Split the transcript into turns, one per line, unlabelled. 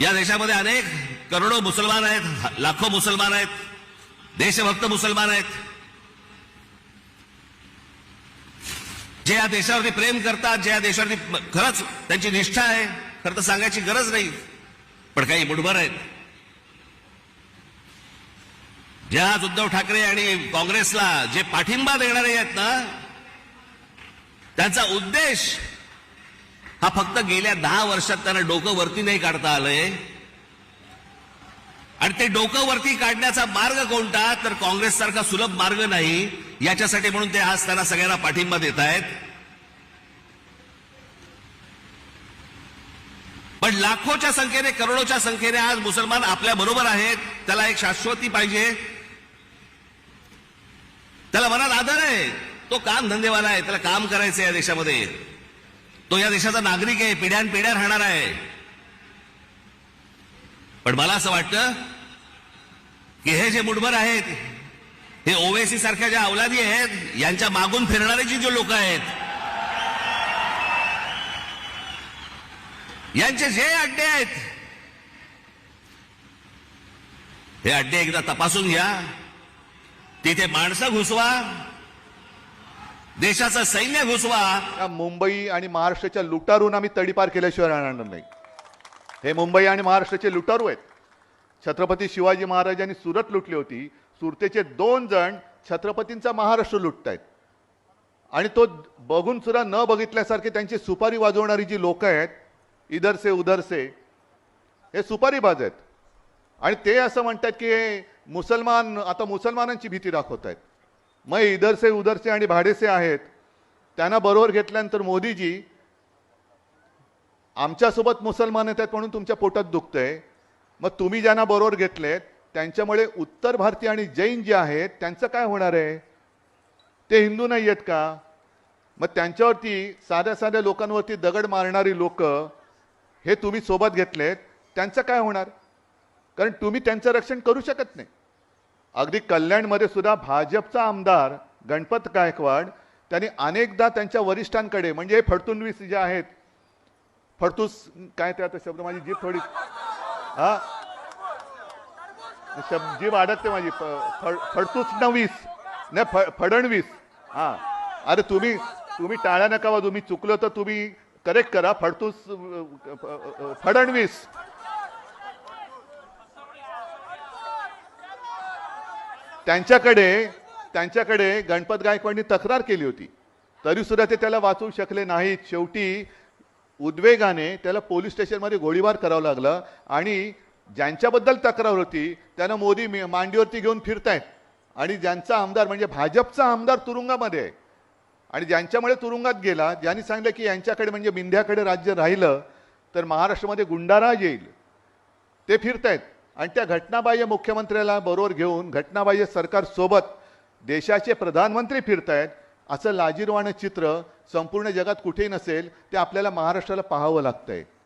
या देशामध्ये अनेक करोडो मुसलमान आहेत लाखो मुसलमान आहेत देशभक्त मुसलमान आहेत. जे या देशावरती प्रेम करतात जे या देशावरती खरंच त्यांची निष्ठा आहे खरं तर सांगायची गरज नाही पण काही मुठभर आहेत. ज्या आज उद्धव ठाकरे आणि काँग्रेसला जे पाठिंबा देणारे आहेत ना त्यांचा उद्देश हा फक्त गेल्या दहा वर्षात त्यांना डोकं वरती नाही काढता आलंय. आणि ते डोकं वरती काढण्याचा मार्ग कोणता? तर काँग्रेस सारखा सुलभ मार्ग नाही. याच्यासाठी म्हणून ते आज त्यांना सगळ्यांना पाठिंबा देत आहेत. पण लाखोच्या संख्येने करोडोच्या संख्येने आज मुसलमान आपल्या बरोबर आहेत. त्याला एक शाश्वती पाहिजे. त्याला मनात आदर आहे. तो काम धंदेवाला आहे. त्याला काम करायचं आहे या देशामध्ये. तो या देशाचा नागरिक आहे पिढ्यान पिढ्या राहणार आहे. पण मला असं वाटतं की हे जे मुठभर आहेत हे ओवेसी सारख्या ज्या अवलादी आहेत यांच्या मागून फिरणारे जी जे लोक आहेत यांचे जे अड्डे आहेत हे अड्डे एकदा तपासून घ्या. तिथे माणसं घुसवा देशाचं सैन्य घुसवा.
या मुंबई आणि महाराष्ट्राच्या लुटारून आम्ही तडीपार केल्याशिवाय राहणार नाही. हे मुंबई आणि महाराष्ट्राचे लुटारू आहेत. छत्रपती शिवाजी महाराजांनी सुरत लुटली होती. सुरतेचे दोन जण छत्रपतींचा महाराष्ट्र लुटतायत. आणि तो बघून सुद्धा न बघितल्यासारखे त्यांची सुपारी वाजवणारी जी लोक आहेत इधरसे उधरसे हे सुपारीबाज आहेत. आणि ते असं म्हणतात की मुसलमान आता मुसलमानांची भीती दाखवत आहेत मग इधरसे उधरसे आणि भाडेसे आहेत. त्यांना बरोबर घेतल्यानंतर मोदीजी आमच्यासोबत मुसलमान येत आहेत म्हणून तुमच्या पोटात दुखतंय. मग तुम्ही ज्यांना बरोबर घेतलेत त्यांच्यामुळे उत्तर भारतीय आणि जैन जे आहेत त्यांचं काय होणार आहे? ते हिंदू नाही आहेत का? मग त्यांच्यावरती साध्या साध्या लोकांवरती दगड मारणारी लोक हे तुम्ही सोबत घेतलेत त्यांचं काय होणार? कारण तुम्ही त्यांचं रक्षण करू शकत नाही. अगदी कल्याणमध्ये सुद्धा भाजपचा आमदार गणपत गायकवाड त्यांनी अनेकदा त्यांच्या वरिष्ठांकडे म्हणजे फडतुनवीस जे आहेत फडतूस काय ते आता शब्द माझी जीभ थोडी हा? शब्द जीभ अडकते माझी फ- फडतूस नवीस नाही फ- फडणवीस हा. अरे तुम्ही तुम्ही टाळ्या नका तुम्ही मी चुकलो तर तुम्ही करेक्ट करा फडतूस फडणवीस. त्यांच्याकडे त्यांच्याकडे गणपत गायकवाडनी तक्रार केली होती. तरी सुद्धा ते त्याला वाचवू शकले नाहीत. शेवटी उद्वेगाने त्याला पोलीस स्टेशनमध्ये गोळीबार करावं लागलं आणि ज्यांच्याबद्दल तक्रार होती त्यांना मोदी मांडीवरती घेऊन फिरतायत. आणि ज्यांचा आमदार म्हणजे भाजपचा आमदार तुरुंगामध्ये आहे. आणि ज्यांच्यामुळे तुरुंगात गेला ज्यांनी सांगितलं की यांच्याकडे म्हणजे मिंध्याकडे राज्य राहिलं तर महाराष्ट्रामध्ये गुंडाराज येईल. ते फिरतायत. आणि त्या घटनाबाह्य मुख्यमंत्र्याला बरोबर घेऊन घटनाबाह्य सरकारसोबत देशाचे प्रधानमंत्री फिरतायत असं लाजीरवाणं चित्र संपूर्ण जगात कुठेही नसेल ते आपल्याला महाराष्ट्राला पाहावं लागतंय.